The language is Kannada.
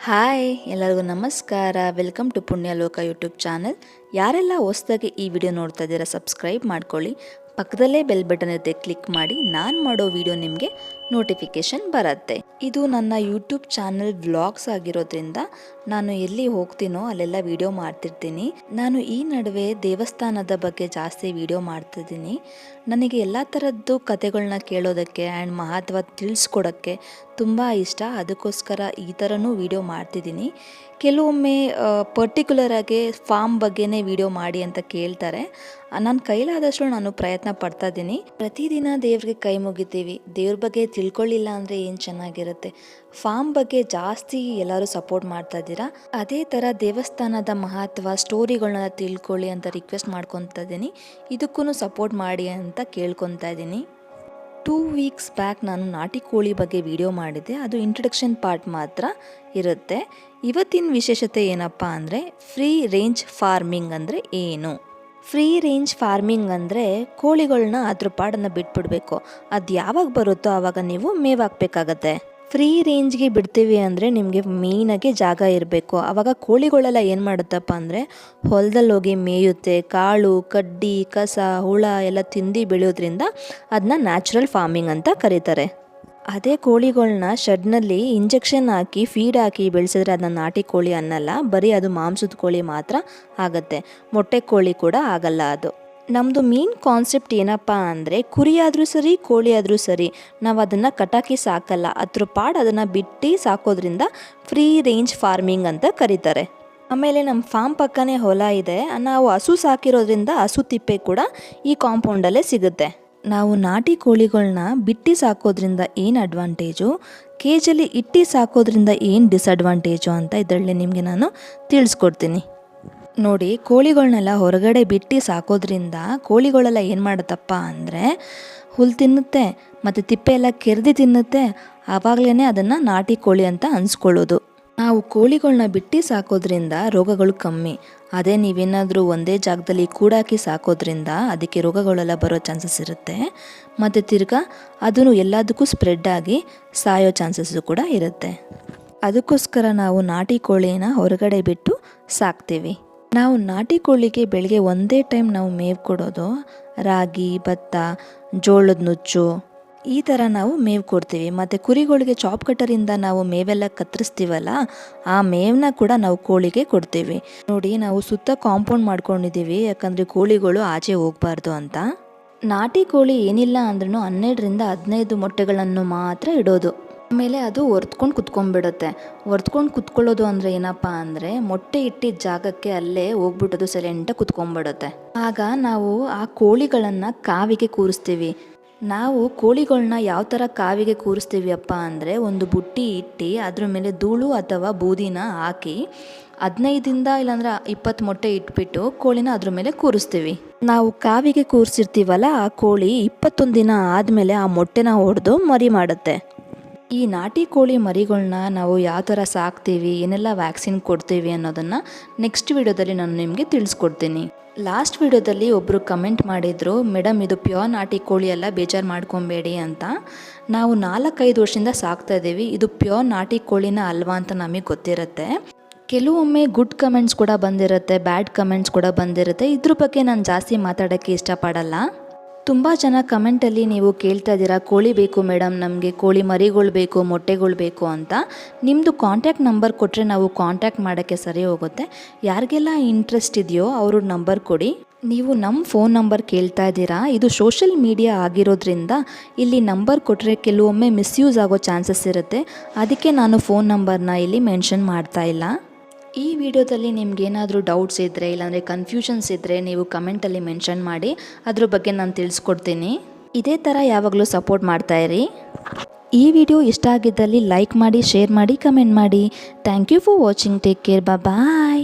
ಹಾಯ್, ಎಲ್ಲರಿಗೂ ನಮಸ್ಕಾರ. Welcome to Punyaloka YouTube channel ಯಾರೆಲ್ಲ ಹೊಸ್ದಾಗಿ ಈ ವಿಡಿಯೋ ನೋಡ್ತಾ ಇದ್ದೀರಾ ಸಬ್ಸ್ಕ್ರೈಬ್ ಮಾಡ್ಕೊಳ್ಳಿ. ಪಕ್ಕದಲ್ಲೇ ಬೆಲ್ ಬಟನ್ ಇರುತ್ತೆ, ಕ್ಲಿಕ್ ಮಾಡಿ. ನಾನು ಮಾಡೋ ವಿಡಿಯೋ ನಿಮಗೆ ನೋಟಿಫಿಕೇಷನ್ ಬರುತ್ತೆ. ಇದು ನನ್ನ ಯೂಟ್ಯೂಬ್ ಚಾನಲ್ ವ್ಲಾಗ್ಸ್ ಆಗಿರೋದ್ರಿಂದ ನಾನು ಎಲ್ಲಿ ಹೋಗ್ತೀನೋ ಅಲ್ಲೆಲ್ಲ ವಿಡಿಯೋ ಮಾಡ್ತಿರ್ತೀನಿ. ನಾನು ಈ ನಡುವೆ ದೇವಸ್ಥಾನದ ಬಗ್ಗೆ ಜಾಸ್ತಿ ವಿಡಿಯೋ ಮಾಡ್ತಿದ್ದೀನಿ. ನನಗೆ ಎಲ್ಲ ಥರದ್ದು ಕತೆಗಳನ್ನ ಕೇಳೋದಕ್ಕೆ ಆ್ಯಂಡ್ ಮಹತ್ವ ತಿಳಿಸ್ಕೊಡೋಕ್ಕೆ ತುಂಬ ಇಷ್ಟ. ಅದಕ್ಕೋಸ್ಕರ ಈ ಥರನೂ ವಿಡಿಯೋ ಮಾಡ್ತಿದ್ದೀನಿ. ಕೆಲವೊಮ್ಮೆ ಪರ್ಟಿಕ್ಯುಲರಾಗಿ ಫಾರ್ಮ್ ಬಗ್ಗೆನೇ ವಿಡಿಯೋ ಮಾಡಿ ಅಂತ ಕೇಳ್ತಾರೆ. ನನ್ನ ಕೈಲಾದಷ್ಟು ನಾನು ಪ್ರಯತ್ನ ಪಡ್ತಾ ಇದ್ದೀನಿ ಪ್ರತಿದಿನ ದೇವ್ರಿಗೆ ಕೈ ಮುಗಿತೀವಿ. ದೇವ್ರ ಬಗ್ಗೆ ತಿಳ್ಕೊಳ್ಳಿಲ್ಲ ಅಂದರೆ ಏನು ಚೆನ್ನಾಗಿರುತ್ತೆ? ಫಾರ್ಮ್ ಬಗ್ಗೆ ಜಾಸ್ತಿ ಎಲ್ಲರೂ ಸಪೋರ್ಟ್ ಮಾಡ್ತಾ ಇದ್ದೀರಾ? ಅದೇ ಥರ ದೇವಸ್ಥಾನದ ಮಹತ್ವ, ಸ್ಟೋರಿಗಳನ್ನ ತಿಳ್ಕೊಳ್ಳಿ ಅಂತ ರಿಕ್ವೆಸ್ಟ್ ಮಾಡ್ಕೊತಾ ಇದ್ದೀನಿ ಇದಕ್ಕೂ ಸಪೋರ್ಟ್ ಮಾಡಿ ಅಂತ ಕೇಳ್ಕೊತಾ ಇದ್ದೀನಿ ಟೂ ವೀಕ್ಸ್ ಬ್ಯಾಕ್ ನಾನು ನಾಟಿ ಕೋಳಿ ಬಗ್ಗೆ ವಿಡಿಯೋ ಮಾಡಿದ್ದೆ. ಅದು ಇಂಟ್ರಡಕ್ಷನ್ ಪಾರ್ಟ್ ಮಾತ್ರ ಇರುತ್ತೆ. ಇವತ್ತಿನ ವಿಶೇಷತೆ ಏನಪ್ಪ ಅಂದರೆ ಫ್ರೀ ರೇಂಜ್ ಫಾರ್ಮಿಂಗ್ ಅಂದರೆ ಏನು? ಫ್ರೀ ರೇಂಜ್ ಫಾರ್ಮಿಂಗ್ ಅಂದರೆ ಕೋಳಿಗಳನ್ನ ಅದ್ರ ಪಾಡನ್ನ ಬಿಟ್ಬಿಡ್ಬೇಕು. ಅದು ಯಾವಾಗ ಬರುತ್ತೋ ಆವಾಗ ನೀವು ಮೇವಾಕ್ಬೇಕಾಗತ್ತೆ. ಫ್ರೀ ರೇಂಜ್ಗೆ ಬಿಡ್ತೀವಿ ಅಂದರೆ ನಿಮಗೆ ಮೇಯ್ನಾಗಿ ಜಾಗ ಇರಬೇಕು. ಆವಾಗ ಕೋಳಿಗಳೆಲ್ಲ ಏನು ಮಾಡುತ್ತಪ್ಪ ಅಂದರೆ ಹೊಲದಲ್ಲಿ ಹೋಗಿ ಮೇಯುತ್ತೆ. ಕಾಳು, ಕಡ್ಡಿ, ಕಸ, ಹುಳ ಎಲ್ಲ ತಿಂದು ಬೆಳೆಯೋದ್ರಿಂದ ಅದನ್ನ ನ್ಯಾಚುರಲ್ ಫಾರ್ಮಿಂಗ್ ಅಂತ ಕರೀತಾರೆ. ಅದೇ ಕೋಳಿಗಳನ್ನ ಶೆಡ್ನಲ್ಲಿ ಇಂಜೆಕ್ಷನ್ ಹಾಕಿ, ಫೀಡ್ ಹಾಕಿ ಬೆಳೆಸಿದ್ರೆ ಅದನ್ನ ನಾಟಿ ಕೋಳಿ ಅನ್ನಲ್ಲ, ಬರೀ ಅದು ಮಾಂಸದ ಕೋಳಿ ಮಾತ್ರ ಆಗತ್ತೆ. ಮೊಟ್ಟೆ ಕೋಳಿ ಕೂಡ ಆಗಲ್ಲ ಅದು. ನಮ್ಮದು ಮೇನ್ ಕಾನ್ಸೆಪ್ಟ್ ಏನಪ್ಪ ಅಂದರೆ, ಕುರಿ ಆದರೂ ಸರಿ, ಕೋಳಿ ಆದರೂ ಸರಿ, ನಾವು ಅದನ್ನು ಕಟಾಕಿ ಸಾಕಲ್ಲ. ಅದ್ರ ಪಾಡ್ ಅದನ್ನು ಬಿಟ್ಟು ಸಾಕೋದ್ರಿಂದ ಫ್ರೀ ರೇಂಜ್ ಫಾರ್ಮಿಂಗ್ ಅಂತ ಕರೀತಾರೆ. ಆಮೇಲೆ ನಮ್ಮ ಫಾರ್ಮ್ ಪಕ್ಕನೇ ಹೊಲ ಇದೆ. ನಾವು ಹಸು ಸಾಕಿರೋದ್ರಿಂದ ಹಸು ತಿಪ್ಪೆ ಕೂಡ ಈ ಕಾಂಪೌಂಡಲ್ಲೇ ಸಿಗುತ್ತೆ. ನಾವು ನಾಟಿ ಕೋಳಿಗಳನ್ನ ಬಿಟ್ಟು ಸಾಕೋದ್ರಿಂದ ಏನು ಅಡ್ವಾಂಟೇಜು ಕೇಜಲ್ಲಿ ಇಟ್ಟು ಸಾಕೋದ್ರಿಂದ ಏನು ಡಿಸ್ಅಡ್ವಾಂಟೇಜು ಅಂತ ಇದರಲ್ಲಿ ನಿಮಗೆ ನಾನು ತಿಳಿಸ್ಕೊಡ್ತೀನಿ. ನೋಡಿ ಕೋಳಿಗಳನ್ನೆಲ್ಲ ಹೊರಗಡೆ ಬಿಟ್ಟು ಸಾಕೋದ್ರಿಂದ ಕೋಳಿಗಳೆಲ್ಲ ಏನು ಮಾಡುತ್ತಪ್ಪ ಅಂದರೆ ಹುಲ್ಲು ತಿನ್ನುತ್ತೆ, ಮತ್ತು ತಿಪ್ಪೆ ಎಲ್ಲ ಕೆರೆದಿ ತಿನ್ನುತ್ತೆ ಆವಾಗಲೇ ಅದನ್ನು ನಾಟಿ ಕೋಳಿ ಅಂತ ಅನ್ಸ್ಕೊಳ್ಳೋದು. ನಾವು ಕೋಳಿಗಳನ್ನ ಬಿಟ್ಟು ಸಾಕೋದ್ರಿಂದ ರೋಗಗಳು ಕಮ್ಮಿ. ಅದೇ ನೀವೇನಾದರೂ ಒಂದೇ ಜಾಗದಲ್ಲಿ ಕೂಡಾಕಿ ಸಾಕೋದ್ರಿಂದ ಅದಕ್ಕೆ ರೋಗಗಳೆಲ್ಲ ಬರೋ ಚಾನ್ಸಸ್ ಇರುತ್ತೆ. ಮತ್ತು ತಿರ್ಗಾ ಅದನ್ನು ಎಲ್ಲದಕ್ಕೂ ಸ್ಪ್ರೆಡ್ ಆಗಿ ಸಾಯೋ ಚಾನ್ಸಸ್ಸು ಕೂಡ ಇರುತ್ತೆ. ಅದಕ್ಕೋಸ್ಕರ ನಾವು ನಾಟಿ ಕೋಳಿನ ಹೊರಗಡೆ ಬಿಟ್ಟು ಸಾಕ್ತೀವಿ. ನಾವು ನಾಟಿ ಕೋಳಿಗೆ ಬೆಳಗ್ಗೆ ಒಂದೇ ಟೈಮ್ ನಾವು ಮೇವು ಕೊಡೋದು. ರಾಗಿ, ಭತ್ತ, ಜೋಳದ ನುಚ್ಚು ಈ ಥರ ನಾವು ಮೇವು ಕೊಡ್ತೀವಿ. ಮತ್ತು ಕುರಿಗಳಿಗೆ ಚಾಪ್ ಕಟ್ಟರಿಂದ ನಾವು ಮೇವೆಲ್ಲ ಕತ್ತರಿಸ್ತೀವಲ್ಲ, ಆ ಮೇವನ್ನ ಕೂಡ ನಾವು ಕೋಳಿಗೆ ಕೊಡ್ತೀವಿ. ನೋಡಿ, ನಾವು ಸುತ್ತ ಕಾಂಪೌಂಡ್ ಮಾಡ್ಕೊಂಡಿದ್ದೀವಿ. ಯಾಕಂದರೆ ಕೋಳಿಗಳು ಆಚೆ ಹೋಗಬಾರ್ದು ಅಂತ. ನಾಟಿ ಕೋಳಿ ಏನಿಲ್ಲ ಅಂದ್ರೂ ಹನ್ನೆರಡರಿಂದ ಹದಿನೈದು ಮೊಟ್ಟೆಗಳನ್ನು ಮಾತ್ರ ಇಡೋದು. ಆಮೇಲೆ ಅದು ಒರ್ತ್ಕೊಂಡು ಕುತ್ಕೊಂಡ್ಬಿಡುತ್ತೆ. ಒರ್ತ್ಕೊಂಡು ಕುತ್ಕೊಳ್ಳೋದು ಅಂದರೆ ಏನಪ್ಪ ಅಂದರೆ, ಮೊಟ್ಟೆ ಇಟ್ಟಿದ್ದ ಜಾಗಕ್ಕೆ ಅಲ್ಲೇ ಹೋಗ್ಬಿಟ್ಟದು ಸೈಲೆಂಟಾಗಿ ಕುತ್ಕೊಂಡ್ಬಿಡುತ್ತೆ. ಆಗ ನಾವು ಆ ಕೋಳಿಗಳನ್ನು ಕಾವಿಗೆ ಕೂರಿಸ್ತೀವಿ. ನಾವು ಕೋಳಿಗಳನ್ನ ಯಾವ ಥರ ಕಾವಿಗೆ ಕೂರಿಸ್ತೀವಿ ಅಪ್ಪ ಅಂದರೆ ಒಂದು ಬುಟ್ಟಿ ಇಟ್ಟು ಅದ್ರ ಮೇಲೆ ಧೂಳು ಅಥವಾ ಬೂದಿನ ಹಾಕಿ ಹದಿನೈದಿಂದ ಇಲ್ಲಾಂದ್ರೆ ಇಪ್ಪತ್ತು ಮೊಟ್ಟೆ ಇಟ್ಬಿಟ್ಟು ಕೋಳಿನ ಅದ್ರ ಮೇಲೆ ಕೂರಿಸ್ತೀವಿ. ನಾವು ಕಾವಿಗೆ ಕೂರಿಸಿರ್ತೀವಲ್ಲ, ಆ ಕೋಳಿ ಇಪ್ಪತ್ತೊಂದು ದಿನ ಆದಮೇಲೆ ಆ ಮೊಟ್ಟೆನ ಹೊಡೆದು ಮರಿ ಮಾಡುತ್ತೆ. ಈ ನಾಟಿ ಕೋಳಿ ಮರಿಗಳನ್ನ ನಾವು ಯಾವ ಥರ ಸಾಕ್ತೀವಿ, ಏನೆಲ್ಲ ವ್ಯಾಕ್ಸಿನ್ ಕೊಡ್ತೀವಿ ಅನ್ನೋದನ್ನು ನೆಕ್ಸ್ಟ್ ವಿಡಿಯೋದಲ್ಲಿ ನಾನು ನಿಮಗೆ ತಿಳಿಸ್ಕೊಡ್ತೀನಿ. ಲಾಸ್ಟ್ ವಿಡಿಯೋದಲ್ಲಿ ಒಬ್ಬರು ಕಮೆಂಟ್ ಮಾಡಿದರು ಮೇಡಮ್ ಇದು ಪ್ಯೂರ್ ನಾಟಿ ಕೋಳಿ ಎಲ್ಲ ಬೇಜಾರು ಮಾಡ್ಕೊಬೇಡಿ ಅಂತ. ನಾವು ನಾಲ್ಕೈದು ವರ್ಷದಿಂದ ಸಾಕ್ತಾ ಇದ್ದೀವಿ ಇದು ಪ್ಯೂರ್ ನಾಟಿ ಕೋಳಿನ ಅಲ್ವಾ ಅಂತ ನಮಗೆ ಗೊತ್ತಿರುತ್ತೆ. ಕೆಲವೊಮ್ಮೆ ಗುಡ್ ಕಮೆಂಟ್ಸ್ ಕೂಡ ಬಂದಿರುತ್ತೆ, ಬ್ಯಾಡ್ ಕಮೆಂಟ್ಸ್ ಕೂಡ ಬಂದಿರುತ್ತೆ. ಇದ್ರ ಬಗ್ಗೆ ನಾನು ಜಾಸ್ತಿ ಮಾತಾಡೋಕ್ಕೆ ಇಷ್ಟಪಡಲ್ಲ. ತುಂಬ ಜನ ಕಮೆಂಟಲ್ಲಿ ನೀವು ಕೇಳ್ತಾ ಇದ್ದೀರಾ, ಕೋಳಿ ಬೇಕು ಮೇಡಮ್ ನಮಗೆ ಕೋಳಿ ಮರಿಗಳು ಬೇಕು, ಮೊಟ್ಟೆಗಳು ಬೇಕು ಅಂತ. ನಿಮ್ಮದು ಕಾಂಟ್ಯಾಕ್ಟ್ ನಂಬರ್ ಕೊಟ್ಟರೆ ನಾವು ಕಾಂಟ್ಯಾಕ್ಟ್ ಮಾಡೋಕ್ಕೆ ಸರಿ ಹೋಗುತ್ತೆ. ಯಾರಿಗೆಲ್ಲ ಇಂಟ್ರೆಸ್ಟ್ ಇದೆಯೋ ಅವ್ರ ನಂಬರ್ ಕೊಡಿ. ನೀವು ನಮ್ಮ ಫೋನ್ ನಂಬರ್ ಕೇಳ್ತಾ ಇದ್ದೀರಾ, ಇದು ಸೋಷಲ್ ಮೀಡಿಯಾ ಆಗಿರೋದ್ರಿಂದ ಇಲ್ಲಿ ನಂಬರ್ ಕೊಟ್ಟರೆ ಕೆಲವೊಮ್ಮೆ ಮಿಸ್ಯೂಸ್ ಆಗೋ ಚಾನ್ಸಸ್ ಇರುತ್ತೆ. ಅದಕ್ಕೆ ನಾನು ಫೋನ್ ನಂಬರ್ನ ಇಲ್ಲಿ ಮೆನ್ಷನ್ ಮಾಡ್ತಾ ಇಲ್ಲ. ಈ ವಿಡಿಯೋದಲ್ಲಿ ನಿಮ್ಗೇನಾದರೂ ಡೌಟ್ಸ್ ಇದ್ದರೆ ಇಲ್ಲಾಂದರೆ ಕನ್ಫ್ಯೂಷನ್ಸ್ ಇದ್ದರೆ ನೀವು ಕಮೆಂಟಲ್ಲಿ ಮೆನ್ಷನ್ ಮಾಡಿ, ಅದ್ರ ಬಗ್ಗೆ ನಾನು ತಿಳಿಸ್ಕೊಡ್ತೀನಿ. ಇದೇ ಥರ ಯಾವಾಗಲೂ ಸಪೋರ್ಟ್ ಮಾಡ್ತಾ ಇರಿ. ಈ ವಿಡಿಯೋ ಇಷ್ಟ ಆಗಿದ್ದಲ್ಲಿ ಲೈಕ್ ಮಾಡಿ ಶೇರ್ ಮಾಡಿ ಕಮೆಂಟ್ ಮಾಡಿ. Thank you for watching take care bye